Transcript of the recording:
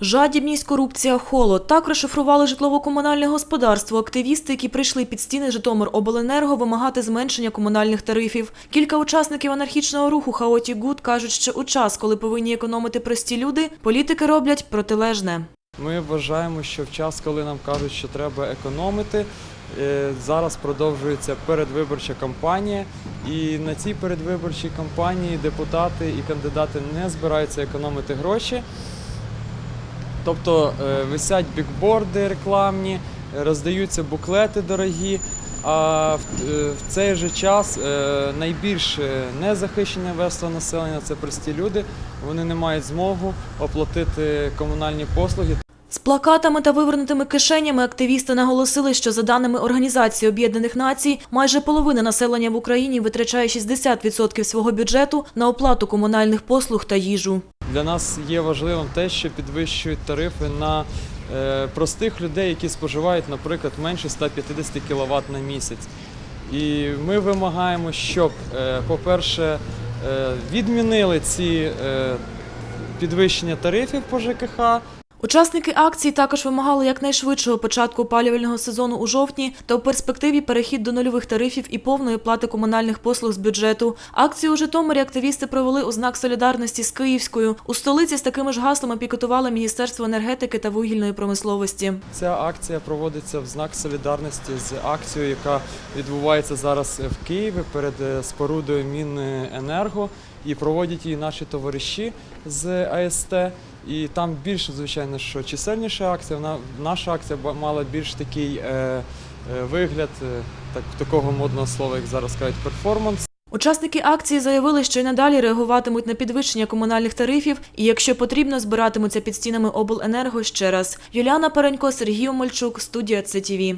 Жадібність, корупція, холод. Так розшифрували житлово-комунальне господарство. Активісти, які прийшли під стіни Житомиробленерго вимагати зменшення комунальних тарифів. Кілька учасників анархічного руху Хаоті Гуд кажуть, що у час, коли повинні економити прості люди, політики роблять протилежне. Ми вважаємо, що в час, коли нам кажуть, що треба економити, е, зараз продовжується передвиборча кампанія, і на цій передвиборчій кампанії депутати і кандидати не збираються економити гроші. Тобто е, висять бікборди рекламні, роздаються буклети дорогі. А в, е, цей же час е, найбільш незахищене верство населення це прості люди. Вони не мають змогу оплатити комунальні послуги. З плакатами та вивернутими кишенями активісти наголосили, що за даними Організації Об'єднаних Націй, майже половина населення в Україні витрачає 60% свого бюджету на оплату комунальних послуг та їжу. Для нас є важливим те, що підвищують тарифи на е, простих людей, які споживають, наприклад, менше 150 кВт на місяць. І ми вимагаємо, щоб, е, по-перше, е, відмінили ці підвищення тарифів по ЖКХ. Учасники акції також вимагали якнайшвидшого початку опалювального сезону у жовтні та у перспективі перехід до нульових тарифів і повної оплати комунальних послуг з бюджету. Акцію у Житомирі активісти провели у знак солідарності з Київською. У столиці з такими ж гаслами пікетувало Міністерство енергетики та вугільної промисловості. Ця акція проводиться в знак солідарності з акцією, яка відбувається зараз в Києві перед е, спорудою Міненерго. І проводять її наші товариші з АСТ. І там більш, звичайно, що чисельніша акція. Вона наша акція мала більш такий е, е, вигляд, е, так такого модного слова, як зараз кажуть, перформанс. Учасники акції заявили, що й надалі реагуватимуть на підвищення комунальних тарифів і, якщо потрібно, збиратимуться під стінами обленерго ще раз. Юліана Перенько, Сергій Омельчук, студія ЦТВ.